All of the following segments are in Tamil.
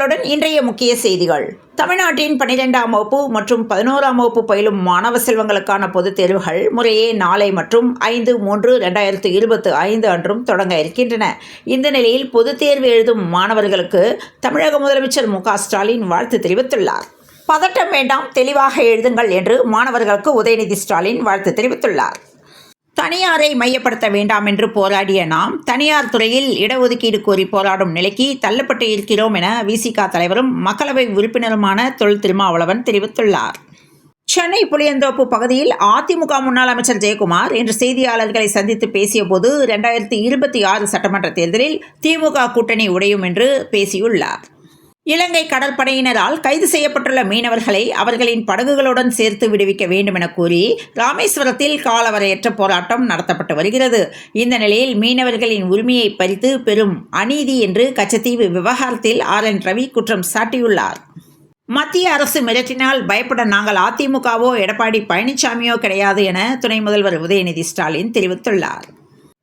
உங்களுடன் இன்றைய முக்கிய செய்திகள். தமிழ்நாட்டின் பனிரெண்டாம் வகுப்பு மற்றும் பதினோராம் வகுப்பு பயிலும் மாணவ செல்வங்களுக்கான பொதுத் தேர்வுகள் முறையே நாளை மற்றும் ஐந்து மூன்று ரெண்டாயிரத்து இருபத்து ஐந்து அன்றும் தொடங்க இருக்கின்றன. இந்த நிலையில் பொதுத் தேர்வு எழுதும் மாணவர்களுக்கு தமிழக முதலமைச்சர் மு ஸ்டாலின் வாழ்த்து தெரிவித்துள்ளார். பதட்டம் வேண்டாம் தெளிவாக எழுதுங்கள் என்று மாணவர்களுக்கு உதயநிதி ஸ்டாலின் வாழ்த்து தெரிவித்துள்ளார். தனியாரை மையப்படுத்த வேண்டாம் என்று போராடிய நாம் தனியார் துறையில் இடஒதுக்கீடு கோரி போராடும் நிலைக்கு தள்ளப்பட்டு இருக்கிறோம் என விசிக தலைவரும் மக்களவை உறுப்பினருமான தொல் திருமாவளவன் தெரிவித்துள்ளார். சென்னை புளியந்தோப்பு பகுதியில் அதிமுக முன்னாள் அமைச்சர் ஜெயக்குமார் இன்று செய்தியாளர்களை சந்தித்து பேசியபோது இரண்டாயிரத்தி இருபத்தி ஆறு சட்டமன்ற தேர்தலில் திமுக கூட்டணி உடையும் என்று பேசியுள்ளார். இலங்கை கடற்படையினரால் கைது செய்யப்பட்டுள்ள மீனவர்களை அவர்களின் படகுகளுடன் சேர்த்து விடுவிக்க வேண்டும் என கூறி ராமேஸ்வரத்தில் காலவரையற்ற போராட்டம் நடத்தப்பட்டு வருகிறது. இந்த நிலையில் மீனவர்களின் உரிமையை பறித்து பெரும் அநீதி என்று கச்சத்தீவு விவகாரத்தில் ஆர் என் ரவி குற்றம் சாட்டியுள்ளார். மத்திய அரசு மிரட்டினால் பயப்பட நாங்கள் அதிமுகவோ எடப்பாடி பழனிசாமியோ கிடையாது என துணை முதல்வர் உதயநிதி ஸ்டாலின் தெரிவித்துள்ளார்.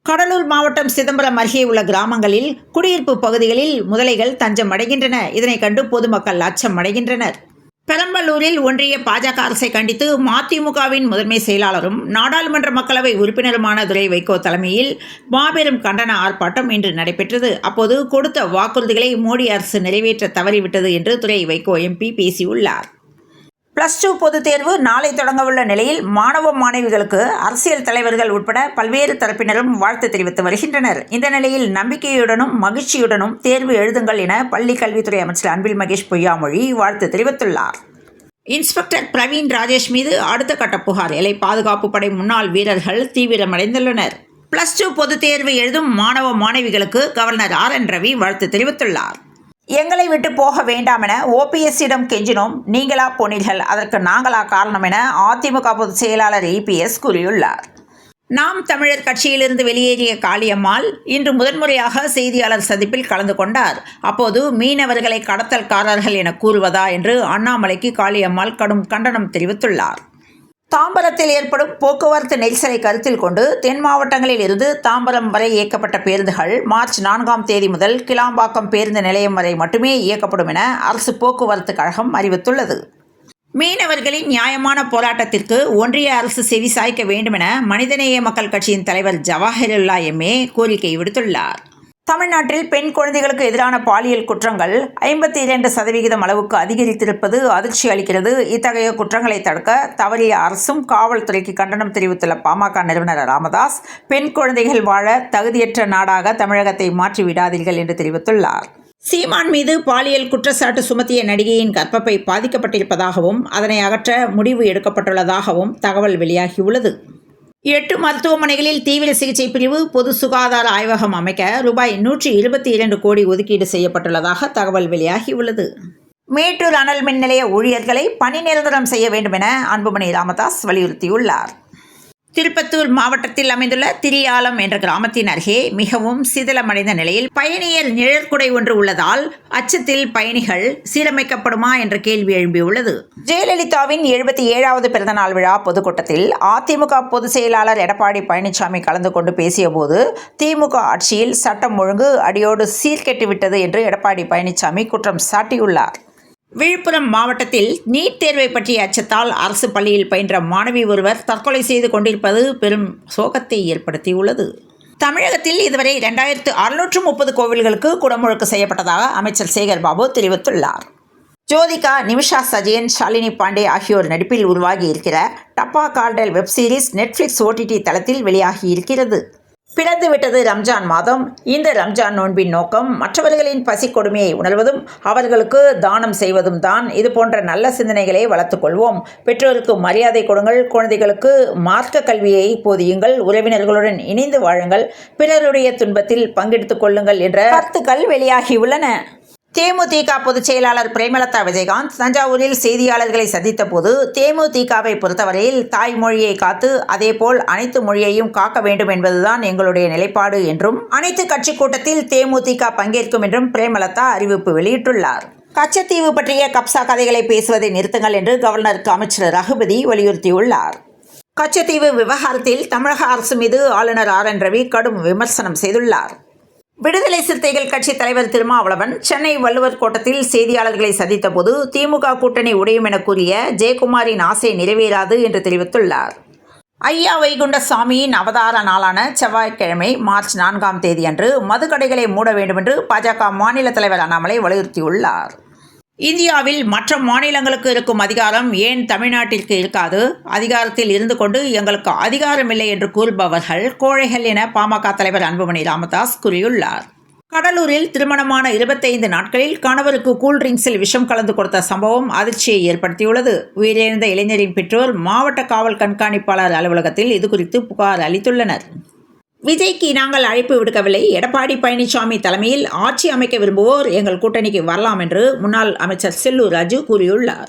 கடலூர் மாவட்டம் சிதம்பரம் அருகே உள்ள கிராமங்களில் குடியிருப்பு பகுதிகளில் முதலைகள் தஞ்சம் அடைகின்றன. இதனை கண்டு பொதுமக்கள் அச்சம் அடைகின்றனர். பெரம்பலூரில் ஒன்றிய பாஜக அரசை கண்டித்து மதிமுகவின் முதன்மை செயலாளரும் நாடாளுமன்ற மக்களவை உறுப்பினருமான துரை வைகோ தலைமையில் மாபெரும் கண்டன ஆர்ப்பாட்டம் இன்று நடைபெற்றது. அப்போது கொடுத்த வாக்குறுதிகளை மோடி அரசு நிறைவேற்ற தவறிவிட்டது என்று துரை வைகோ எம்பி பேசியுள்ளார். பிளஸ் டூ பொதுத் தேர்வு நாளை தொடங்கவுள்ள நிலையில் மாணவ மாணவிகளுக்கு அரசியல் தலைவர்கள் உட்பட பல்வேறு தரப்பினரும் வாழ்த்து தெரிவித்து வருகின்றனர். இந்த நிலையில் நம்பிக்கையுடனும் மகிழ்ச்சியுடனும் தேர்வு எழுதுங்கள் என பள்ளி கல்வித்துறை அமைச்சர் அன்பில் மகேஷ் பொய்யாமொழி வாழ்த்து தெரிவித்துள்ளார். இன்ஸ்பெக்டர் பிரவீன் ராஜேஷ் மீது அடுத்த கட்ட புகார். எல்லை பாதுகாப்பு படை முன்னாள் வீரர்கள் தீவிரமடைந்துள்ளனர். பிளஸ் டூ பொதுத் தேர்வு எழுதும் மாணவ மாணவிகளுக்கு கவர்னர் ஆர் என் ரவி வாழ்த்து தெரிவித்துள்ளார். எங்களை விட்டு போக வேண்டாம் என ஓபிஎஸ்ஸிடம் கெஞ்சினோம். நீங்களா போனீர்கள் அதற்கு நாங்களா காரணம் என அதிமுக பொதுச் செயலாளர் இபிஎஸ் கூறியுள்ளார். நாம் தமிழர் கட்சியிலிருந்து வெளியேறிய காளியம்மாள் இன்று முதன்முறையாக செய்தியாளர் சந்திப்பில் கலந்து கொண்டார். அப்போது மீனவர்களை கடத்தல்காரர்கள் என கூறுவதா என்று அண்ணாமலைக்கு காளியம்மாள் கடும் கண்டனம் தெரிவித்துள்ளார். தாம்பரத்தில் ஏற்படும் போக்குவரத்து நெரிசலை கருத்தில் கொண்டு தென் மாவட்டங்களில் இருந்து தாம்பரம் வரை இயக்கப்பட்ட பேருந்துகள் மார்ச் நான்காம் தேதி முதல் கிளாம்பாக்கம் பேருந்து நிலையம் வரை மட்டுமே இயக்கப்படும் என அரசு போக்குவரத்து கழகம் அறிவித்துள்ளது. மீனவர்களின் நியாயமான போராட்டத்திற்கு ஒன்றிய அரசு செவி சாய்க்க வேண்டுமென மனிதநேய மக்கள் கட்சியின் தலைவர் ஜவாஹிருல்லா எம்ஏ கோரிக்கை விடுத்துள்ளார். தமிழ்நாட்டில் பெண் குழந்தைகளுக்கு எதிரான பாலியல் குற்றங்கள் ஐம்பத்தி இரண்டு சதவிகிதம் அளவுக்கு அதிகரித்திருப்பது அதிர்ச்சி அளிக்கிறது. இத்தகைய குற்றங்களை தடுக்க தவறிய அரசும் காவல்துறைக்கு கண்டனம் தெரிவித்துள்ள பாமக நிறுவனர் ராமதாஸ் பெண் குழந்தைகள் வாழ தகுதியற்ற நாடாக தமிழகத்தை மாற்றி விடாதீர்கள் என்று தெரிவித்துள்ளார். சீமான் மீது பாலியல் குற்றச்சாட்டு சுமத்திய நடிகையின் கர்ப்பப்பை பாதிக்கப்பட்டிருப்பதாகவும் அதனை அகற்ற முடிவு எடுக்கப்பட்டுள்ளதாகவும் தகவல் வெளியாகியுள்ளது. எட்டு மருத்துவமனைகளில் தீவிர சிகிச்சை பிரிவு பொது சுகாதார ஆய்வகம் அமைக்க ரூபாய் நூற்றி இருபத்தி இரண்டு கோடி ஒதுக்கீடு செய்யப்பட்டுள்ளதாக தகவல் வெளியாகியுள்ளது. மேட்டூர் அனல் மின் நிலைய ஊழியர்களை பணி நிரந்தரம் செய்ய வேண்டும் என அன்புமணி ராமதாஸ் வலியுறுத்தியுள்ளார். திருப்பத்தூர் மாவட்டத்தில் அமைந்துள்ள திரியாலம் என்ற கிராமத்தின் அருகே மிகவும் சிதிலமடைந்த நிலையில் பயணியர் நிழற்குடை ஒன்று உள்ளதால் அச்சத்தில் பயணிகள் சீரமைக்கப்படுமா என்ற கேள்வி எழும்பியுள்ளது. ஜெயலலிதாவின் எழுபத்தி ஏழாவது பிறந்தநாள் விழா பொதுக்கூட்டத்தில் அதிமுக பொதுச் செயலாளர் எடப்பாடி பழனிசாமி கலந்து கொண்டு பேசியபோது திமுக ஆட்சியில் சட்டம் ஒழுங்கு அடியோடு சீர்கெட்டுவிட்டது என்று எடப்பாடி பழனிசாமி குற்றம் சாட்டியுள்ளார். விழுப்புரம் மாவட்டத்தில் நீட் தேர்வை பற்றிய அச்சத்தால் அரசு பள்ளியில் பயின்ற மாணவி ஒருவர் தற்கொலை செய்து கொண்டிருப்பது பெரும் சோகத்தை ஏற்படுத்தியுள்ளது. தமிழகத்தில் இதுவரை இரண்டாயிரத்து அறுநூற்று முப்பது கோவில்களுக்கு குடமுழுக்கு செய்யப்பட்டதாக அமைச்சர் சேகர் பாபு தெரிவித்துள்ளார். ஜோதிகா நிமிஷா சஜயன் ஷாலினி பாண்டே ஆகியோர் நடிப்பில் உருவாகி இருக்கிற Dabba cartel web series Netflix OTT தளத்தில் வெளியாகி இருக்கிறது பிறந்து விட்டது ரம்ஜான் மாதம். இந்த ரம்ஜான் நோன்பின் நோக்கம் மற்றவர்களின் பசி கொடுமையை உணர்வதும் அவர்களுக்கு தானம் செய்வதும் தான். இது போன்ற நல்ல சிந்தனைகளை வளர்த்துக்கொள்வோம் பெற்றோருக்கு மரியாதை கொடுங்கள் குழந்தைகளுக்கு மார்க்க கல்வியை போதியுங்கள் உறவினர்களுடன் இணைந்து வாழுங்கள் பிறருடைய துன்பத்தில் பங்கெடுத்துக் கொள்ளுங்கள் என்ற கருத்துக்கள் வெளியாகியுள்ளன. தேமுதிக பொதுச் செயலாளர் பிரேமலதா விஜயகாந்த் தஞ்சாவூரில் செய்தியாளர்களை சந்தித்த போது தேமுதிகவை பொறுத்தவரையில் தாய்மொழியை காத்து அதேபோல் அனைத்து மொழியையும் காக்க வேண்டும் என்பதுதான் எங்களுடைய நிலைப்பாடு என்றும் அனைத்து கட்சி கூட்டத்தில் தேமுதிக பங்கேற்கும் என்றும் பிரேமலதா அறிவிப்பு வெளியிட்டுள்ளார். கச்சத்தீவு பற்றிய கப்சா கதைகளை பேசுவதை நிறுத்துங்கள் என்று கவர்னருக்கு அமைச்சர் ரகுபதி வலியுறுத்தியுள்ளார். கச்சத்தீவு விவகாரத்தில் தமிழக அரசு மீது ஆளுநர் ஆர். என். ரவி கடும் விமர்சனம் செய்துள்ளார். விடுதலை சிறுத்தைகள் கட்சி தலைவர் திருமாவளவன் சென்னை வள்ளுவர் கோட்டத்தில் செய்தியாளர்களை சந்தித்தபோது திமுக கூட்டணி உடையும் என கூறிய ஜெயக்குமாரின் ஆசை நிறைவேறாது என்று தெரிவித்துள்ளார். ஐயா வைகுண்டசாமியின் அவதார நாளான செவ்வாய்க்கிழமை மார்ச் நான்காம் தேதி அன்று மதுக்கடைகளை மூட வேண்டுமென்று பாஜக மாநில தலைவர் அண்ணாமலை வலியுறுத்தியுள்ளார். இந்தியாவில் மற்ற மாநிலங்களுக்கு இருக்கும் அதிகாரம் ஏன் தமிழ்நாட்டிற்கு இருக்காது? அதிகாரத்தில் இருந்து கொண்டு எங்களுக்கு அதிகாரமில்லை என்று கூறுபவர்கள் கோழைகள் என பாமக தலைவர் அன்புமணி ராமதாஸ் கூறியுள்ளார். கடலூரில் திருமணமான இருபத்தைந்து நாட்களில் கணவருக்கு கூல்ட்ரிங்க்ஸில் விஷம் கலந்து கொடுத்த சம்பவம் அதிர்ச்சியை ஏற்படுத்தியுள்ளது. உயிரிழந்த இளைஞரின் பெற்றோர் மாவட்ட காவல் கண்காணிப்பாளர் அலுவலகத்தில் இதுகுறித்து புகார் அளித்துள்ளனர். விஜய்க்கு நாங்கள் அழைப்பு விடுக்கவில்லை. எடப்பாடி பழனிசாமி தலைமையில் ஆட்சி அமைக்க விரும்புவோர் எங்கள் கூட்டணிக்கு வரலாம் என்று முன்னாள் அமைச்சர் செல்லூர் ராஜு கூறியுள்ளார்.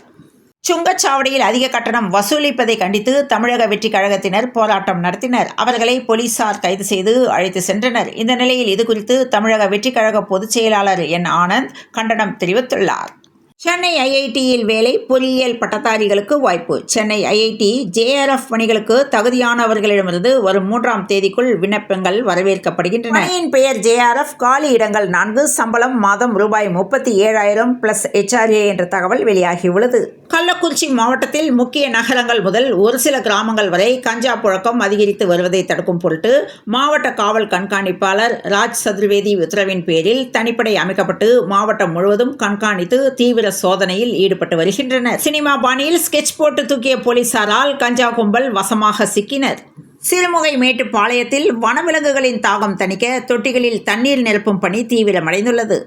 சுங்கச்சாவடியில் அதிக கட்டணம் வசூலிப்பதை கண்டித்து தமிழக வெற்றி கழகத்தினர் போராட்டம் நடத்தினர். அவர்களை போலீசார் கைது செய்து அழைத்து சென்றனர். இந்த நிலையில் இதுகுறித்து தமிழக வெற்றி கழக பொதுச் செயலாளர் என் ஆனந்த் கண்டனம் தெரிவித்துள்ளார். சென்னை ஐஐடியில் வேலை பொறியியல் பட்டதாரிகளுக்கு வாய்ப்பு. சென்னை ஐஐடி ஜேஆர்எஃப் பணிகளுக்கு தகுதியானவர்களிடமிருந்து வரும் மூன்றாம் தேதிக்குள் விண்ணப்பங்கள் வரவேற்கப்படுகின்றன. பணியின் பெயர் ஜேஆர்எஃப். காலி இடங்கள் நான்கு சம்பளம் மாதம் ரூபாய் முப்பத்தி ஏழாயிரம் பிளஸ் ஹெச்ஆர்ஏ என்ற தகவல் வெளியாகியுள்ளது கள்ளக்குறிச்சி மாவட்டத்தில் முக்கிய நகரங்கள் முதல் ஒரு சில கிராமங்கள் வரை கஞ்சா புழக்கம் அதிகரித்து வருவதை தடுக்கும் பொருட்டு மாவட்ட காவல் கண்காணிப்பாளர் ராஜ் சதுர்வேதி உத்தரவின் பேரில் தனிப்படை அமைக்கப்பட்டு மாவட்டம் முழுவதும் கண்காணித்து தீவிர சோதனையில் ஈடுபட்டு வருகின்றனர். சினிமா பாணியில் ஸ்கெட்ச் போட்டு தூக்கிய போலீசாரால் கஞ்சா கும்பல் வசமாக சிக்கினர். சிறுமுகை மேட்டுப்பாளையத்தில் வனவிலங்குகளின் தாகம் தணிக்க தொட்டிகளில் தண்ணீர் நிரப்பும் பணி தீவிரமடைந்துள்ளது.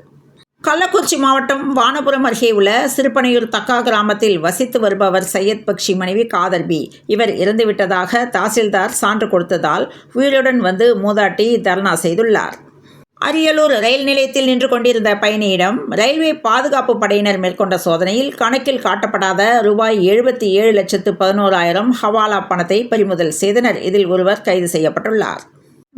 கள்ளக்குறிச்சி மாவட்டம் வானபுரம் அருகே உள்ள சிறுபனையூர் தக்கா கிராமத்தில் வசித்து வருபவர் சையத் பக்ஷி மனைவி காதர்பி இவர் இறந்துவிட்டதாக தாசில்தார் சான்று கொடுத்ததால் உயிருடன் வந்து மூதாட்டி தர்ணா செய்துள்ளார். அரியலூர் ரயில் நிலையத்தில் நின்று கொண்டிருந்த பயணியிடம் ரயில்வே பாதுகாப்பு படையினர் மேற்கொண்ட சோதனையில் கணக்கில் காட்டப்படாத ரூபாய் எழுபத்தி ஏழு லட்சத்து பதினோராயிரம் ஹவாலா பணத்தை பறிமுதல் செய்தனர். இதில் ஒருவர் கைது செய்யப்பட்டுள்ளார்.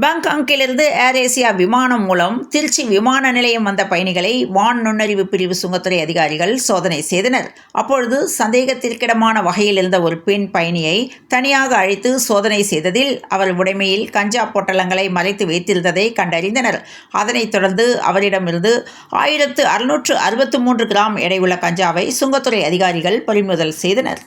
பாங்காங்கிலிருந்து ஏர் ஏசியா விமானம் மூலம் திருச்சி விமான நிலையம் வந்த பயணிகளை வான் நுண்ணறிவு பிரிவு சுங்கத்துறை அதிகாரிகள் சோதனை செய்தனர். அப்பொழுது சந்தேகத்திற்கிடமான வகையில் இருந்த ஒரு பெண் பயணியை தனியாக அழைத்து சோதனை செய்ததில் அவர் உடைமையில் கஞ்சா பொட்டலங்களை மறைத்து வைத்திருந்ததை கண்டறிந்தனர். அதனைத் தொடர்ந்து அவரிடமிருந்து ஆயிரத்து அறுநூற்று அறுபத்து மூன்று கிராம் எடையுள்ள கஞ்சாவை சுங்கத்துறை அதிகாரிகள் பறிமுதல் செய்தனர்.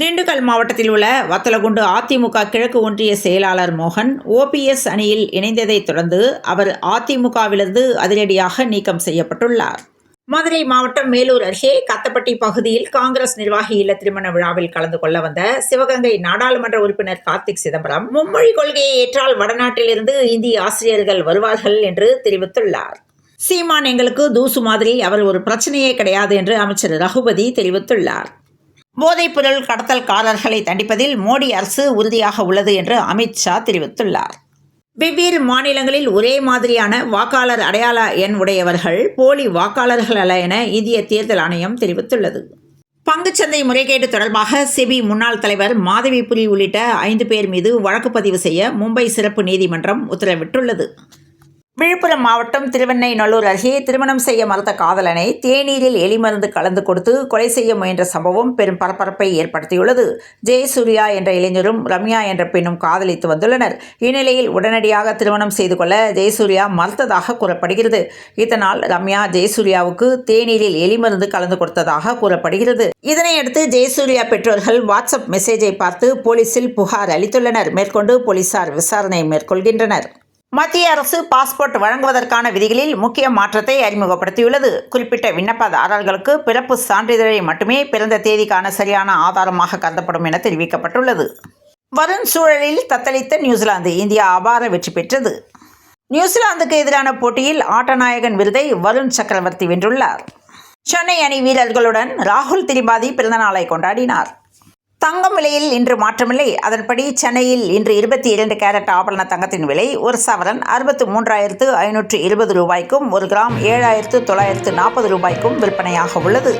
திண்டுக்கல் மாவட்டத்தில் உள்ள வத்தலகுண்டு அதிமுக கிழக்கு ஒன்றிய செயலாளர் மோகன் ஓபிஎஸ் அணியில் இணைந்ததைத் தொடர்ந்து அவர் அதிமுகவிலிருந்து அதிரடியாக நீக்கம் செய்யப்பட்டுள்ளார். மதுரை மாவட்டம் மேலூர் அருகே கத்தப்பட்டி பகுதியில் காங்கிரஸ் நிர்வாகி இல்ல திருமண விழாவில் கலந்து கொள்ள வந்த சிவகங்கை நாடாளுமன்ற உறுப்பினர் கார்த்திக் சிதம்பரம் மும்மொழி கொள்கையை ஏற்றால் வடநாட்டிலிருந்து இந்திய ஆசிரியர்கள் வருவார்கள் என்று தெரிவித்துள்ளார். சீமான் எங்களுக்கு தூசு மாதிரி அவர் ஒரு பிரச்சனையே கிடையாது என்று அமைச்சர் ரகுபதி தெரிவித்துள்ளார். போதைப்பொருள் கடத்தல்காரர்களை தண்டிப்பதில் மோடி அரசு உறுதியாக உள்ளது என்று அமித்ஷா தெரிவித்துள்ளார். வெவ்வேறு மாநிலங்களில் ஒரே மாதிரியான வாக்காளர் அடையாள எண் உடையவர்கள் போலி வாக்காளர்கள் அல்ல என இந்திய தேர்தல் ஆணையம் தெரிவித்துள்ளது. பங்குச்சந்தை முறைகேடு தொடர்பாக செபி முன்னாள் தலைவர் மாதவிபுரி உள்ளிட்ட ஐந்து பேர் மீது வழக்கு பதிவு செய்ய மும்பை சிறப்பு நீதிமன்றம் உத்தரவிட்டுள்ளது. விழுப்புரம் மாவட்டம் திருவெண்ணைநல்லூர் அருகே திருமணம் செய்ய மறுத்த காதலனை தேநீரில் எலிமருந்து கலந்து கொடுத்து கொலை செய்ய முயன்ற சம்பவம் பெரும் பரபரப்பை ஏற்படுத்தியுள்ளது. ஜெயசூர்யா என்ற இளைஞரும் ரம்யா என்ற பெண்ணும் காதலித்து வந்துள்ளனர். இந்நிலையில் உடனடியாக திருமணம் செய்து கொள்ள ஜெயசூர்யா மறுத்ததாக கூறப்படுகிறது. இதனால் ரம்யா ஜெயசூர்யாவுக்கு தேநீரில் எலிமருந்து கலந்து கொடுத்ததாக கூறப்படுகிறது. இதனையடுத்து ஜெயசூர்யா பெற்றோர்கள் வாட்ஸ்அப் மெசேஜை பார்த்து போலீசில் புகார் அளித்துள்ளனர். மேற்கொண்டு போலீசார் விசாரணை மேற்கொள்கின்றனர். மத்திய அரசு பாஸ்போர்ட் வழங்குவதற்கான விதிகளில் முக்கிய மாற்றத்தை அறிமுகப்படுத்தியுள்ளது. குறிப்பிட்ட விண்ணப்பதாரர்களுக்கு பிறப்பு சான்றிதழை மட்டுமே பிறந்த தேதிக்கான சரியான ஆதாரமாக கருதப்படும் என தெரிவிக்கப்பட்டுள்ளது. வரும் சூழலில் தத்தளித்த நியூசிலாந்து இந்தியா அபார வெற்றி பெற்றது. நியூசிலாந்துக்கு எதிரான போட்டியில் ஆட்டநாயகன் விருதை வருண் சக்கரவர்த்தி வென்றுள்ளார். சென்னை அணி வீரர்களுடன் ராகுல் திரிபாதி பிறந்தநாளை கொண்டாடினார். தங்கம் விலையில் இன்று மாற்றமில்லை. அதன்படி சென்னையில் இன்று இருபத்தி இரண்டு கேரட் ஆபரண தங்கத்தின் விலை ஒரு சவரன் அறுபத்து மூன்றாயிரத்து ஐநூற்று இருபது ரூபாய்க்கும் ஒரு கிராம் ஏழாயிரத்து தொள்ளாயிரத்து நாற்பது ரூபாய்க்கும் விற்பனையாக உள்ளது.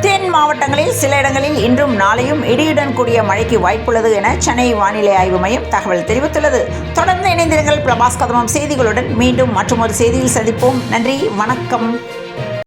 தென் மாவட்டங்களில் சில இடங்களில் இன்றும் நாளையும் இடியுடன் கூடிய மழைக்கு வாய்ப்புள்ளது என சென்னை வானிலை ஆய்வு மையம் தகவல் தெரிவித்துள்ளது. தொடர்ந்து இணைந்திருங்கள் பிரபாஸ் கதமம் செய்திகளுடன். மீண்டும் மற்றொரு செய்தியில் சந்திப்போம். நன்றி வணக்கம்.